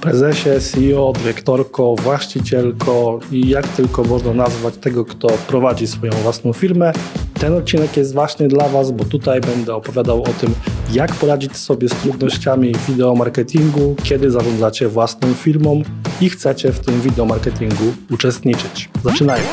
prezesie, CEO, dyrektorko, właścicielko i jak tylko można nazwać tego, kto prowadzi swoją własną firmę. Ten odcinek jest właśnie dla Was, bo tutaj będę opowiadał o tym, jak poradzić sobie z trudnościami wideomarketingu, kiedy zarządzacie własną firmą i chcecie w tym wideomarketingu uczestniczyć. Zaczynajmy!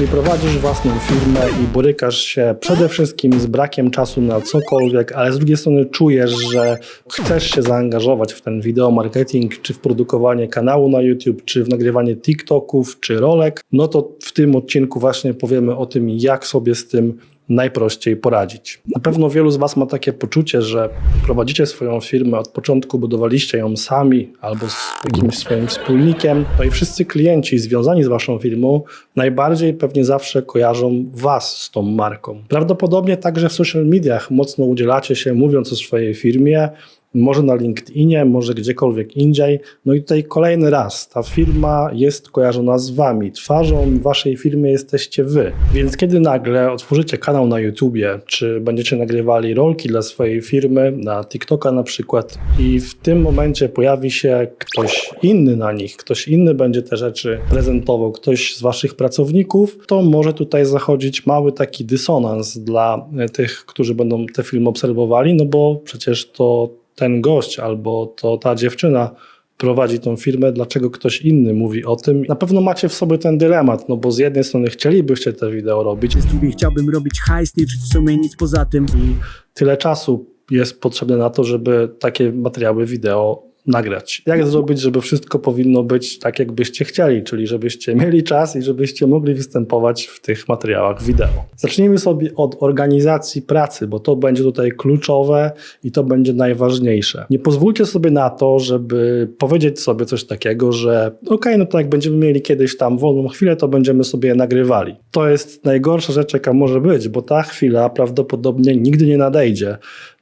Jeśli prowadzisz własną firmę i borykasz się przede wszystkim z brakiem czasu na cokolwiek, ale z drugiej strony czujesz, że chcesz się zaangażować w ten wideomarketing, czy w produkowanie kanału na YouTube, czy w nagrywanie TikToków, czy rolek, no to w tym odcinku właśnie powiemy o tym, jak sobie z tym najprościej poradzić. Na pewno wielu z Was ma takie poczucie, że prowadzicie swoją firmę od początku, budowaliście ją sami albo z jakimś swoim wspólnikiem, no i wszyscy klienci związani z Waszą firmą najbardziej pewnie zawsze kojarzą Was z tą marką. Prawdopodobnie także w social mediach mocno udzielacie się mówiąc o swojej firmie, może na LinkedInie, może gdziekolwiek indziej. No i tutaj kolejny raz, ta firma jest kojarzona z Wami. Twarzą Waszej firmy jesteście Wy. Więc kiedy nagle otworzycie kanał na YouTubie, czy będziecie nagrywali rolki dla swojej firmy, na TikToka na przykład, i w tym momencie pojawi się ktoś inny na nich, ktoś inny będzie te rzeczy prezentował, ktoś z Waszych pracowników, to może tutaj zachodzić mały taki dysonans dla tych, którzy będą te filmy obserwowali, no bo przecież to ten gość albo to ta dziewczyna prowadzi tą firmę, dlaczego ktoś inny mówi o tym. Na pewno macie w sobie ten dylemat, no bo z jednej strony chcielibyście te wideo robić Z drugiej chciałbym robić hajs, nie czuć w sumie nic poza tym. i tyle czasu jest potrzebne na to, żeby takie materiały wideo nagrać. Jak zrobić, żeby wszystko powinno być tak, jakbyście chcieli, czyli żebyście mieli czas i żebyście mogli występować w tych materiałach wideo. Zacznijmy sobie od organizacji pracy, bo to będzie tutaj kluczowe i to będzie najważniejsze. Nie pozwólcie sobie na to, żeby powiedzieć sobie coś takiego, że ok, no to jak będziemy mieli kiedyś tam wolną chwilę, to będziemy sobie nagrywali. To jest najgorsza rzecz, jaka może być, bo ta chwila prawdopodobnie nigdy nie nadejdzie.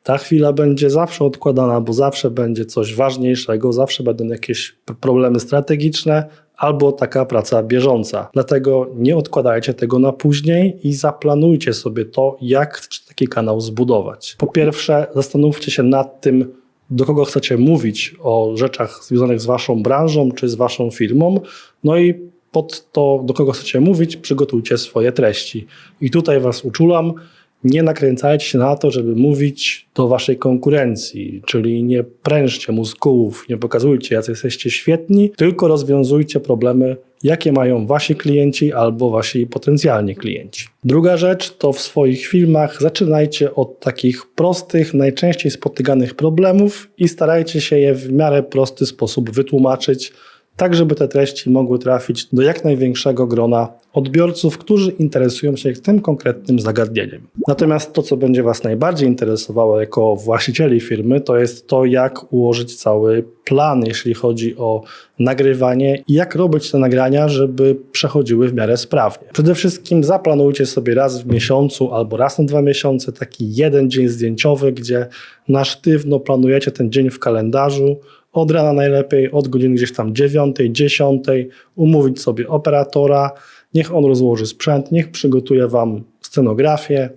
Ta chwila będzie zawsze odkładana, bo zawsze będzie coś ważniejszego, zawsze będą jakieś problemy strategiczne albo taka praca bieżąca. Dlatego nie odkładajcie tego na później i zaplanujcie sobie to, jak taki kanał zbudować. Po pierwsze, zastanówcie się nad tym, do kogo chcecie mówić o rzeczach związanych z waszą branżą czy z waszą firmą. No i pod to, do kogo chcecie mówić, przygotujcie swoje treści. I tutaj was uczulam, nie nakręcajcie się na to, żeby mówić do waszej konkurencji, czyli nie prężcie mózgów, nie pokazujcie, jacy jesteście świetni, tylko rozwiązujcie problemy, jakie mają wasi klienci albo wasi potencjalni klienci. Druga rzecz to w swoich filmach zaczynajcie od takich prostych, najczęściej spotykanych problemów i starajcie się je w miarę prosty sposób wytłumaczyć, tak żeby te treści mogły trafić do jak największego grona odbiorców, którzy interesują się tym konkretnym zagadnieniem. Natomiast to, co będzie Was najbardziej interesowało jako właścicieli firmy, to jest to, jak ułożyć cały plan, jeśli chodzi o nagrywanie i jak robić te nagrania, żeby przechodziły w miarę sprawnie. Przede wszystkim zaplanujcie sobie raz w miesiącu albo raz na dwa miesiące taki jeden dzień zdjęciowy, gdzie na sztywno planujecie ten dzień w kalendarzu, od rana najlepiej, od godziny gdzieś tam 9, 10, umówić sobie operatora, niech on rozłoży sprzęt, niech przygotuje Wam scenografię.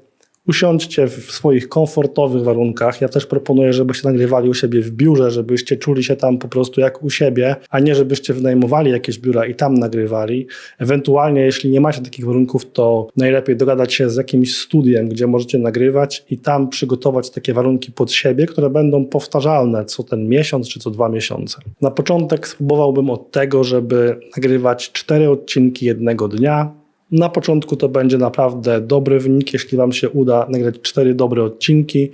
Usiądźcie w swoich komfortowych warunkach. Ja też proponuję, żebyście nagrywali u siebie w biurze, żebyście czuli się tam po prostu jak u siebie, a nie żebyście wynajmowali jakieś biura i tam nagrywali. Ewentualnie, jeśli nie macie takich warunków, to najlepiej dogadać się z jakimś studiem, gdzie możecie nagrywać i tam przygotować takie warunki pod siebie, które będą powtarzalne co ten miesiąc czy co dwa miesiące. Na początek spróbowałbym od tego, żeby nagrywać cztery odcinki jednego dnia, na początku to będzie naprawdę dobry wynik, jeśli Wam się uda nagrać cztery dobre odcinki.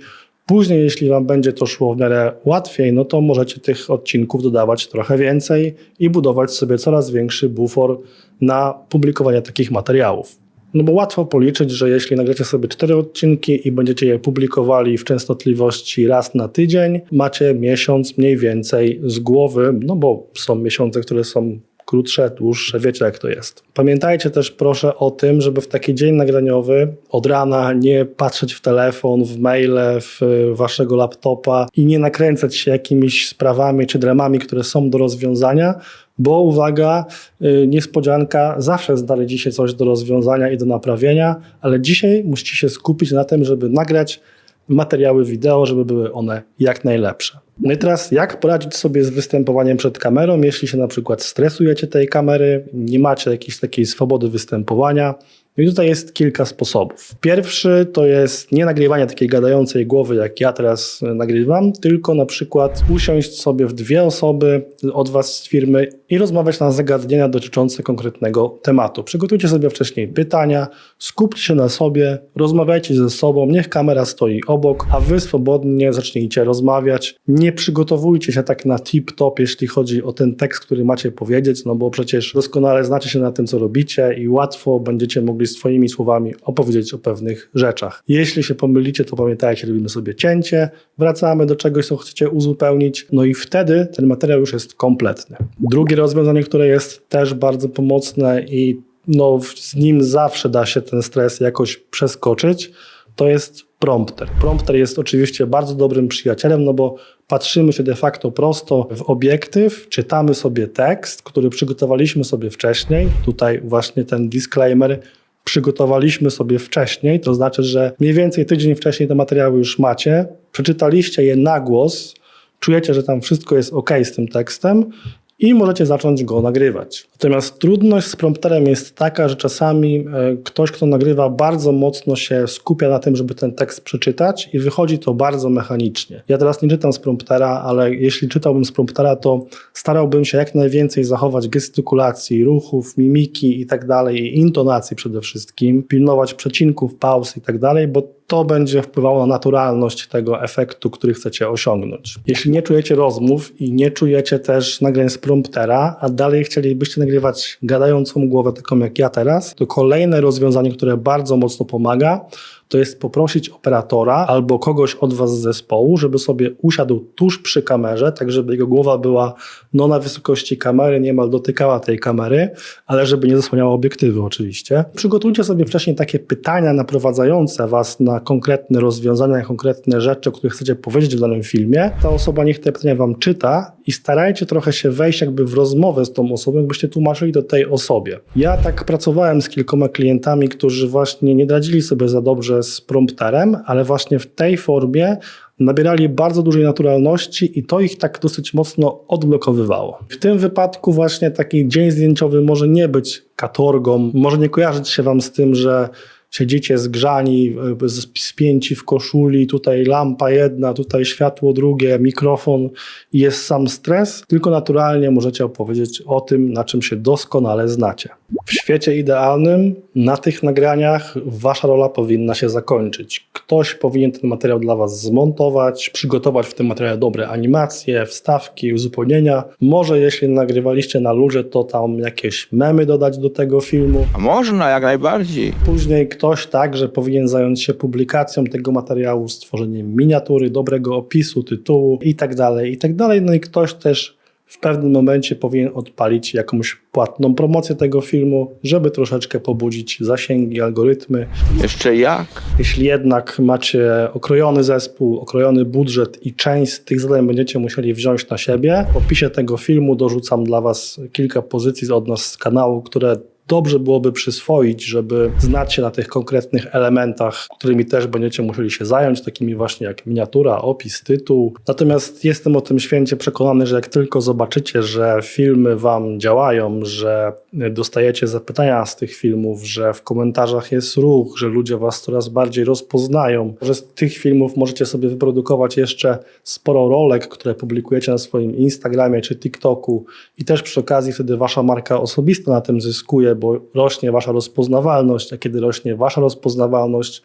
Później, jeśli Wam będzie to szło w miarę łatwiej, no to możecie tych odcinków dodawać trochę więcej i budować sobie coraz większy bufor na publikowanie takich materiałów. No bo łatwo policzyć, że jeśli nagracie sobie cztery odcinki i będziecie je publikowali w częstotliwości raz na tydzień, macie miesiąc mniej więcej z głowy, no bo są miesiące, które są krótsze, dłuższe, wiecie jak to jest. Pamiętajcie też proszę o tym, żeby w taki dzień nagraniowy od rana nie patrzeć w telefon, w maile, w waszego laptopa i nie nakręcać się jakimiś sprawami czy dramami, które są do rozwiązania, bo uwaga, y, niespodzianka, zawsze znaleźli się coś do rozwiązania i do naprawienia, ale dzisiaj musicie się skupić na tym, żeby nagrać materiały wideo, żeby były one jak najlepsze. No i teraz, jak poradzić sobie z występowaniem przed kamerą, jeśli się na przykład stresujecie tej kamery, nie macie jakiejś takiej swobody występowania? No i tutaj jest kilka sposobów. Pierwszy to jest nie nagrywanie takiej gadającej głowy, jak ja teraz nagrywam, tylko na przykład usiąść sobie w dwie osoby od Was z firmy i rozmawiać na zagadnienia dotyczące konkretnego tematu. Przygotujcie sobie wcześniej pytania, skupcie się na sobie, rozmawiajcie ze sobą, niech kamera stoi obok, a Wy swobodnie zacznijcie rozmawiać. Nie przygotowujcie się tak na tip-top, jeśli chodzi o ten tekst, który macie powiedzieć, no bo przecież doskonale znacie się na tym, co robicie i łatwo będziecie mogli swoimi słowami opowiedzieć o pewnych rzeczach. Jeśli się pomylicie, to pamiętajcie, robimy sobie cięcie, wracamy do czegoś, co chcecie uzupełnić, no i wtedy ten materiał już jest kompletny. Drugie rozwiązanie, które jest też bardzo pomocne i no, z nim zawsze da się ten stres jakoś przeskoczyć, to jest prompter. Prompter jest oczywiście bardzo dobrym przyjacielem, no bo patrzymy się de facto prosto w obiektyw, czytamy sobie tekst, który przygotowaliśmy sobie wcześniej. Tutaj właśnie ten disclaimer przygotowaliśmy sobie wcześniej, to znaczy, że mniej więcej tydzień wcześniej te materiały już macie, przeczytaliście je na głos, czujecie, że tam wszystko jest ok z tym tekstem i możecie zacząć go nagrywać. Natomiast trudność z prompterem jest taka, że czasami e, ktoś, kto nagrywa, bardzo mocno się skupia na tym, żeby ten tekst przeczytać i wychodzi to bardzo mechanicznie. Ja teraz nie czytam z promptera, ale jeśli czytałbym z promptera, to starałbym się jak najwięcej zachować gestykulacji, ruchów, mimiki i tak dalej, i intonacji przede wszystkim, pilnować przecinków, pauz i tak dalej, bo to będzie wpływało na naturalność tego efektu, który chcecie osiągnąć. Jeśli nie czujecie rozmów i nie czujecie też nagrań z promptera, a dalej chcielibyście nagrywać gadającą głowę, taką jak ja teraz, to kolejne rozwiązanie, które bardzo mocno pomaga, to jest poprosić operatora albo kogoś od Was z zespołu, żeby sobie usiadł tuż przy kamerze, tak żeby jego głowa była no, na wysokości kamery, niemal dotykała tej kamery, ale żeby nie zasłaniała obiektywy oczywiście. Przygotujcie sobie wcześniej takie pytania naprowadzające Was na konkretne rozwiązania, na konkretne rzeczy, o których chcecie powiedzieć w danym filmie. Ta osoba niech te pytania Wam czyta i starajcie trochę się wejść jakby w rozmowę z tą osobą, jakbyście tłumaczyli to tej osobie. Ja tak pracowałem z kilkoma klientami, którzy właśnie nie radzili sobie za dobrze z prompterem, ale właśnie w tej formie nabierali bardzo dużej naturalności i to ich tak dosyć mocno odblokowywało. W tym wypadku właśnie taki dzień zdjęciowy może nie być katorgą, może nie kojarzyć się Wam z tym, że siedzicie zgrzani, e, spięci w koszuli, tutaj lampa jedna, tutaj światło drugie, mikrofon i jest sam stres, tylko naturalnie możecie opowiedzieć o tym, na czym się doskonale znacie. W świecie idealnym na tych nagraniach wasza rola powinna się zakończyć. Ktoś powinien ten materiał dla was zmontować, przygotować w tym materiale dobre animacje, wstawki, uzupełnienia. Może jeśli nagrywaliście na luzie, to tam jakieś memy dodać do tego filmu. A można, jak najbardziej. Później ktoś także powinien zająć się publikacją tego materiału, stworzeniem miniatury, dobrego opisu, tytułu itd. itd. No i ktoś też w pewnym momencie powinien odpalić jakąś płatną promocję tego filmu, żeby troszeczkę pobudzić zasięgi, algorytmy. Jeszcze jak? Jeśli jednak macie okrojony zespół, okrojony budżet i część z tych zadań będziecie musieli wziąć na siebie, w opisie tego filmu dorzucam dla Was kilka pozycji od nas z kanału, które dobrze byłoby przyswoić, żeby znać się na tych konkretnych elementach, którymi też będziecie musieli się zająć, takimi właśnie jak miniatura, opis, tytuł. Natomiast jestem o tym święcie przekonany, że jak tylko zobaczycie, że filmy Wam działają, że dostajecie zapytania z tych filmów, że w komentarzach jest ruch, że ludzie Was coraz bardziej rozpoznają, że z tych filmów możecie sobie wyprodukować jeszcze sporo rolek, które publikujecie na swoim Instagramie czy TikToku i też przy okazji wtedy Wasza marka osobista na tym zyskuje, bo rośnie Wasza rozpoznawalność, a kiedy rośnie Wasza rozpoznawalność,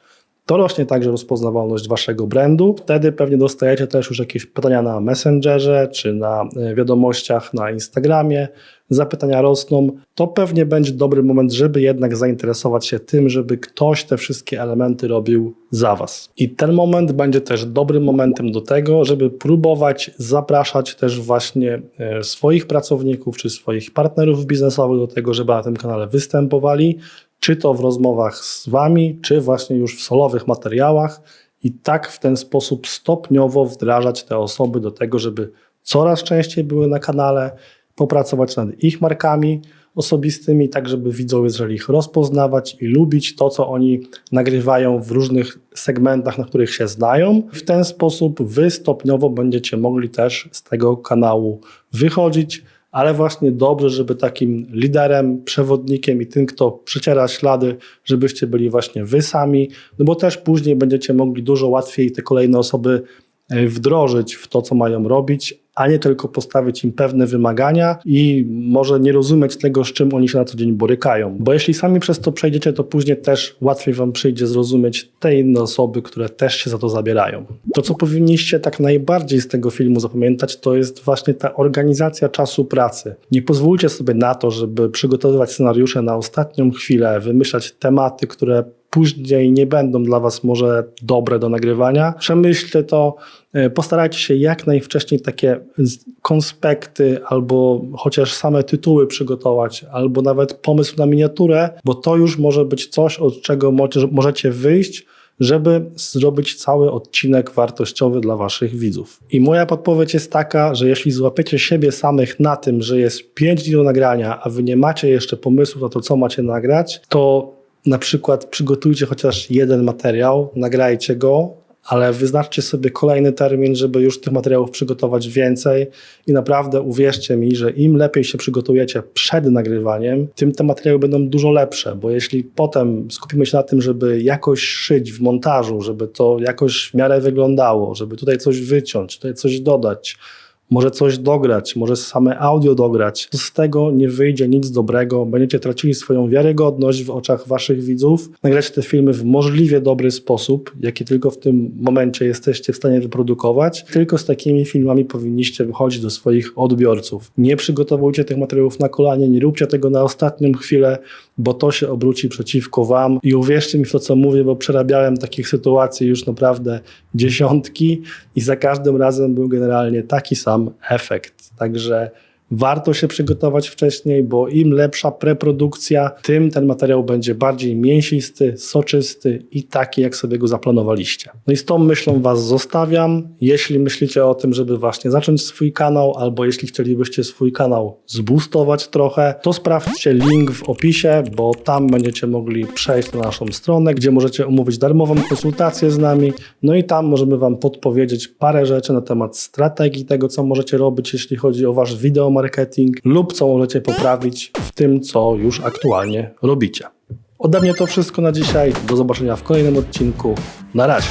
to rośnie także rozpoznawalność waszego brandu. Wtedy pewnie dostajecie też już jakieś pytania na Messengerze czy na e, wiadomościach na Instagramie. Zapytania rosną. To pewnie będzie dobry moment, żeby jednak zainteresować się tym, żeby ktoś te wszystkie elementy robił za was. I ten moment będzie też dobrym momentem do tego, żeby próbować zapraszać też właśnie e, swoich pracowników czy swoich partnerów biznesowych do tego, żeby na tym kanale występowali czy to w rozmowach z Wami, czy właśnie już w solowych materiałach, i tak w ten sposób stopniowo wdrażać te osoby do tego, żeby coraz częściej były na kanale, popracować nad ich markami osobistymi, tak żeby widzowie zaczęli ich rozpoznawać i lubić to, co oni nagrywają w różnych segmentach, na których się znają. W ten sposób wy stopniowo będziecie mogli też z tego kanału wychodzić, ale właśnie dobrze, żeby takim liderem, przewodnikiem i tym, kto przeciera ślady, żebyście byli właśnie wy sami, no bo też później będziecie mogli dużo łatwiej te kolejne osoby wdrożyć w to, co mają robić, a nie tylko postawić im pewne wymagania i może nie rozumieć tego, z czym oni się na co dzień borykają. Bo jeśli sami przez to przejdziecie, to później też łatwiej wam przyjdzie zrozumieć te inne osoby, które też się za to zabierają. To, co powinniście tak najbardziej z tego filmu zapamiętać, to jest właśnie ta organizacja czasu pracy. Nie pozwólcie sobie na to, żeby przygotowywać scenariusze na ostatnią chwilę, wymyślać tematy, które później nie będą dla Was może dobre do nagrywania. Przemyślcie to, e, postarajcie się jak najwcześniej takie konspekty albo chociaż same tytuły przygotować, albo nawet pomysł na miniaturę, bo to już może być coś, od czego możecie wyjść, żeby zrobić cały odcinek wartościowy dla Waszych widzów. I moja podpowiedź jest taka, że jeśli złapiecie siebie samych na tym, że jest 5 dni do nagrania, a Wy nie macie jeszcze pomysłu na to, co macie nagrać, to na przykład przygotujcie chociaż jeden materiał, nagrajcie go, ale wyznaczcie sobie kolejny termin, żeby już tych materiałów przygotować więcej. I naprawdę uwierzcie mi, że im lepiej się przygotujecie przed nagrywaniem, tym te materiały będą dużo lepsze, bo jeśli potem skupimy się na tym, żeby jakoś szyć w montażu, żeby to jakoś w miarę wyglądało, żeby tutaj coś wyciąć, tutaj coś dodać, może coś dograć, może same audio dograć, z tego nie wyjdzie nic dobrego. Będziecie tracili swoją wiarygodność w oczach waszych widzów. Nagrać te filmy w możliwie dobry sposób, jaki tylko w tym momencie jesteście w stanie wyprodukować. Tylko z takimi filmami powinniście wychodzić do swoich odbiorców. Nie przygotowujcie tych materiałów na kolanie, nie róbcie tego na ostatnią chwilę, bo to się obróci przeciwko wam. I uwierzcie mi w to, co mówię, bo przerabiałem takich sytuacji już naprawdę dziesiątki i za każdym razem był generalnie taki sam efekt. Także warto się przygotować wcześniej, bo im lepsza preprodukcja, tym ten materiał będzie bardziej mięsisty, soczysty i taki, jak sobie go zaplanowaliście. No i z tą myślą Was zostawiam. Jeśli myślicie o tym, żeby właśnie zacząć swój kanał, albo jeśli chcielibyście swój kanał zboostować trochę, to sprawdźcie link w opisie, bo tam będziecie mogli przejść na naszą stronę, gdzie możecie umówić darmową konsultację z nami. No i tam możemy Wam podpowiedzieć parę rzeczy na temat strategii tego, co możecie robić, jeśli chodzi o Wasz wideomarketing lub co możecie poprawić w tym, co już aktualnie robicie. Ode mnie to wszystko na dzisiaj. Do zobaczenia w kolejnym odcinku. Na razie.